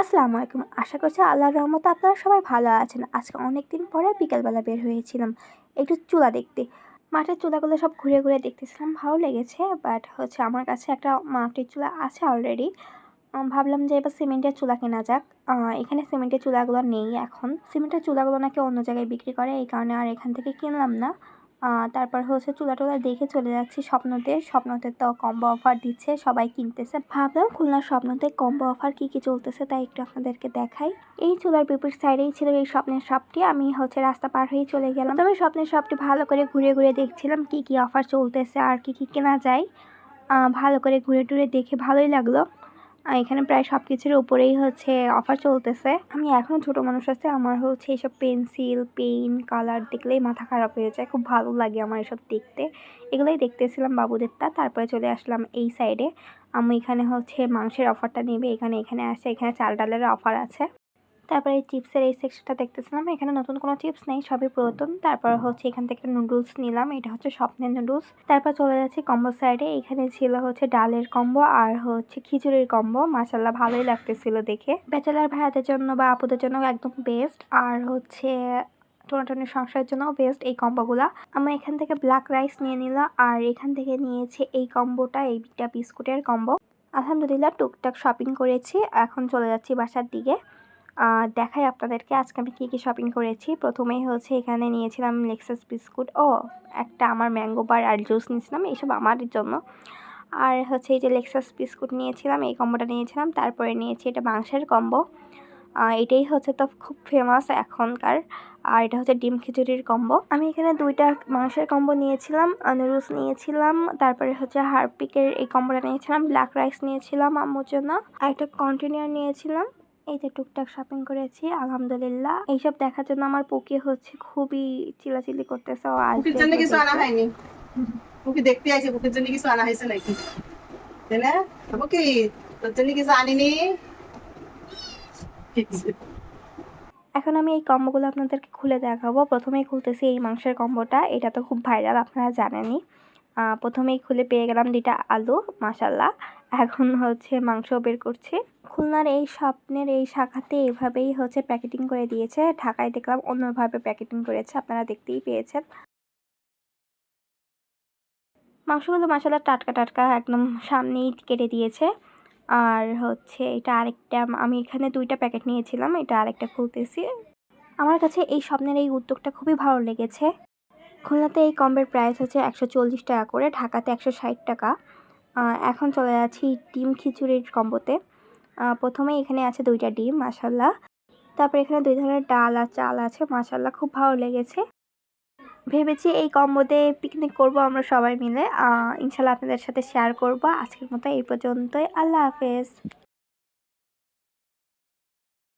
আসসালামু আলাইকুম। আশা করছি আল্লাহর রহমতে আপনারা সবাই ভালো আছেন। আজকে অনেক দিন পরে বিকালবেলা বের হয়েছিলাম একটু চুলা দেখতে। মাটির চুলাগুলো সব ঘুরে ঘুরে দেখতেছিলাম, ভালো লেগেছে। বাট হচ্ছে আমার কাছে একটা মাটির চুলা আছে অলরেডি ভাবলাম যে এবার সিমেন্টের চুলা কেনা যাক। এখানে সিমেন্টের চুলাগুলো নেই এখন। সিমেন্টের চুলাগুলো নাকি অন্য জায়গায় বিক্রি করে, এই কারণে আর এখান থেকে কিনলাম না। তারপর হচ্ছে চুলা টুলা দেখে চলে যাচ্ছি স্বপ্নতে। স্বপ্নতে তো কম্বো অফার দিচ্ছে, সবাই কিনতেছে। ভাবলাম খুলনার স্বপ্নতে কম্বো অফার কি কি চলতেছে তাই একটু আপনাদেরকে দেখাই। এই চুলার বিপরীত সাইডেই ছিল এই স্বপ্নের শপটি আমি হচ্ছে রাস্তা পার হয়ে চলে গেলাম। তবে স্বপ্নের শপটি ভালো করে ঘুরে ঘুরে দেখছিলাম কি কি অফার চলতেছে আর কি কি কেনা যায়। ভালো করে ঘুরে টুরে দেখে ভালোই লাগল। এখানে প্রায় সব কিছুর উপরেই হচ্ছে অফার চলতেছে। আমি এখনও ছোট মানুষ আছে, আমার হচ্ছে এইসব পেন্সিল পেন কালার দেখলেই মাথা খারাপ হয়ে যায়, খুব ভালো লাগে আমার এসব দেখতে। এগুলোই দেখতেছিলাম বাবুদেরটা, তারপরে চলে আসলাম এই সাইডে আমি এখানে হচ্ছে মাংসের অফারটা নেবে, এখানে এখানে আসে, এখানে চাল ডালের অফার আছে। তারপরে এই চিপসের এই সেকশনটা দেখতেছিলাম, এখানে নতুন কোনো চিপস নেই, সবই পুরাতন। তারপর হচ্ছে এখান থেকে নুডলস নিলাম, এটা হচ্ছে স্বপ্নের নুডলস তারপর চলে যাচ্ছি কম্বো সাইডে এখানে ছিল হচ্ছে ডালের কম্বো আর হচ্ছে খিচুড়ির কম্বো মাসাল্লাহ ভালোই লাগতেছিল দেখে। ব্যাচেলার ভাইয়াদের জন্য বা আপুদের জন্য একদম বেস্ট আর হচ্ছে টোনাটনের সংসারের জন্য বেস্ট এই কম্বোগুলা আমি এখান থেকে ব্ল্যাক রাইস নিয়ে নিলাম, আর এখান থেকে নিয়েছে এই কম্বোটা এইটা বিস্কুটের কম্বো আলহামদুলিল্লাহ, টুকটাক শপিং করেছি, এখন চলে যাচ্ছি বাসার দিকে। দেখাই আপনাদেরকে আজকে আমি কী কী শপিং করেছি। প্রথমেই হচ্ছে এখানে নিয়েছিলাম লেক্সাস বিস্কুট ও একটা আমার ম্যাঙ্গো বার আর জুস নিয়েছিলাম, এইসব আমার জন্য। আর হচ্ছে এই যে লেক্সাস বিস্কুট নিয়েছিলাম, এই কম্বোটা নিয়েছিলাম, তারপরে নিয়েছি এটা মাংসের কম্বো এটাই হচ্ছে তো খুব ফেমাস এখনকার। আর এটা হচ্ছে ডিম খিচুড়ির কম্বো আমি এখানে দুইটা মাংসের কম্বো নিয়েছিলাম নুডলস নিয়েছিলাম, তারপরে হচ্ছে হারপিকের এই কম্বোটা নিয়েছিলাম ব্ল্যাক রাইস নিয়েছিলাম আম্মুর জন্য। আর একটা কন্টেনার নিয়েছিলাম এই যে টুকটাক শপিং করেছি আলহামদুলিল্লাহ। এইসব দেখার জন্য আমার পুকি হচ্ছে খুবই চিলাচিলি করতেছে ও আসবে জন্য কিছু আনা হয়নি। বুকে দেখতে আইছে বুকের জন্য কিছু আনা হয়েছে নাকি? তাই না? বুকি তোর জন্য কিছু আনিনি? এখন আমি এই কম্বোগুলো আপনাদেরকে খুলে দেখাবো। প্রথমেই খুলতেছি এই মাংসের কম্বোটা। এটা তো খুব ভাইরাল আপনারা জানেনই। প্রথমেই খুলে পেয়ে গেলাম দুইটা আলু মাসাল্লাহ এখন হচ্ছে মাংস বের করছে। খুলনার এই স্বপ্নের এই শাখাতে এভাবেই হচ্ছে প্যাকেটিং করে দিয়েছে। ঢাকায় দেখলাম অন্যভাবে প্যাকেটিং করেছে, আপনারা দেখতেই পেয়েছেন। মাংসগুলো মাসাল্লাহ টাটকা টাটকা একদম সামনেই কেটে দিয়েছে। আর হচ্ছে এটা আরেকটা, আমি এখানে দুইটা প্যাকেট নিয়েছিলাম, এটা আরেকটা খুলতেছি। আমার কাছে এই স্বপ্নের এই উদ্যোগটা খুবই ভালো লেগেছে। খুলনাতে এই কম্বের প্রাইস হচ্ছে একশো চল্লিশ টাকা করে, ঢাকাতে একশো ষাট টাকা। এখন চলে যাচ্ছি ডিম খিচুড়ির কম্বোতে প্রথমে এখানে আছে দুইটা ডিম মাসাল্লাহ তারপর এখানে দুই ধরনের ডাল আর চাল আছে মাসাল্লাহ খুব ভালো লেগেছে। ভেবেছি এই কম্বোতে পিকনিক করব আমরা সবাই মিলে। ইনশাল্লাহ আপনাদের সাথে শেয়ার করব। আজকের মতো এই পর্যন্তই। আল্লাহ হাফেজ।